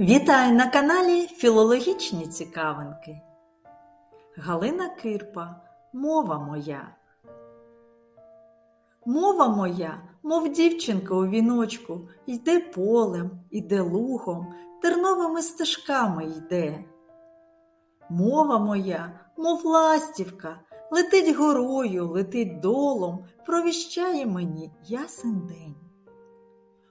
Вітаю на каналі Філологічні цікавинки. Галина Кирпа Мова моя. Мова моя, мов дівчинка у віночку, йде полем, йде лугом, терновими стежками йде. Мова моя, мов ластівка, летить горою, летить долом, провіщає мені ясен день.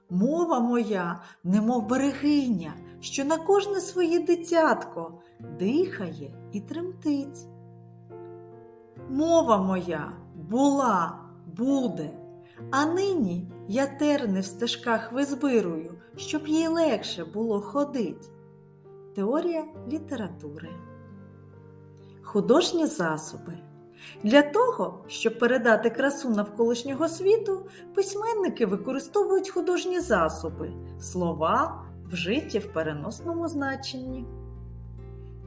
Мова моя, немов берегиня, що на кожне своє дитятко дихає і тремтить. Мова моя була, буде, а нині я терни в стежках визбирую, щоб їй легше було ходить. Теорія літератури. Художні засоби. Для того, щоб передати красу навколишнього світу, письменники використовують художні засоби, слова, вжиті в переносному значенні.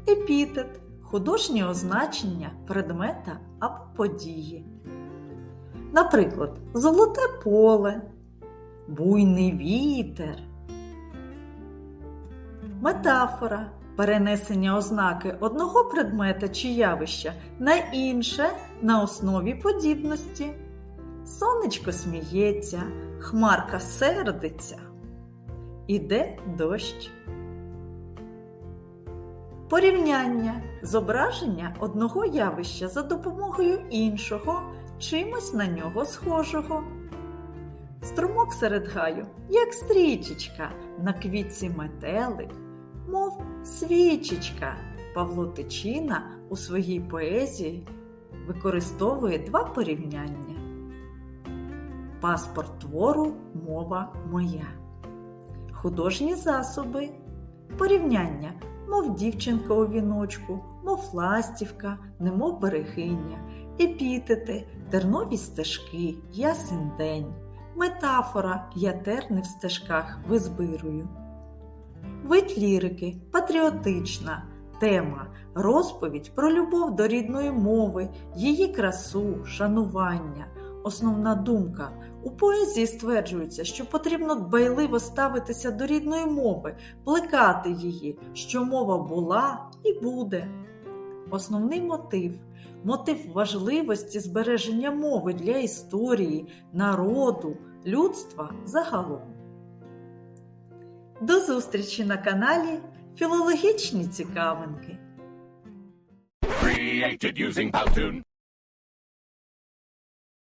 Епітет художнє означення предмета або події. Наприклад, золоте поле, буйний вітер. Метафора перенесення ознаки одного предмета чи явища на інше на основі подібності. Сонечко сміється, хмарка сердиться. Іде дощ. Порівняння зображення одного явища за допомогою іншого, чимось на нього схожого. Струмок серед гаю, як стрічечка, на квітці метелик, мов свічечка. Павло Тичина у своїй поезії використовує два порівняння. Паспорт твору мова моя. Художні засоби. Порівняння, мов дівчинка у віночку, мов ластівка, немов берегиня, епітети, тернові стежки, ясен день, метафора. Я терни в стежках визбирую. Вид лірики. Патріотична. Тема, розповідь про любов до рідної мови, її красу, шанування. Основна думка у поезії стверджується, що потрібно дбайливо ставитися до рідної мови, плекати її, що мова була і буде. Основний мотив мотив важливості збереження мови для історії, народу, людства загалом. До зустрічі на каналі Філологічні цікавинки. Created using Powtoon.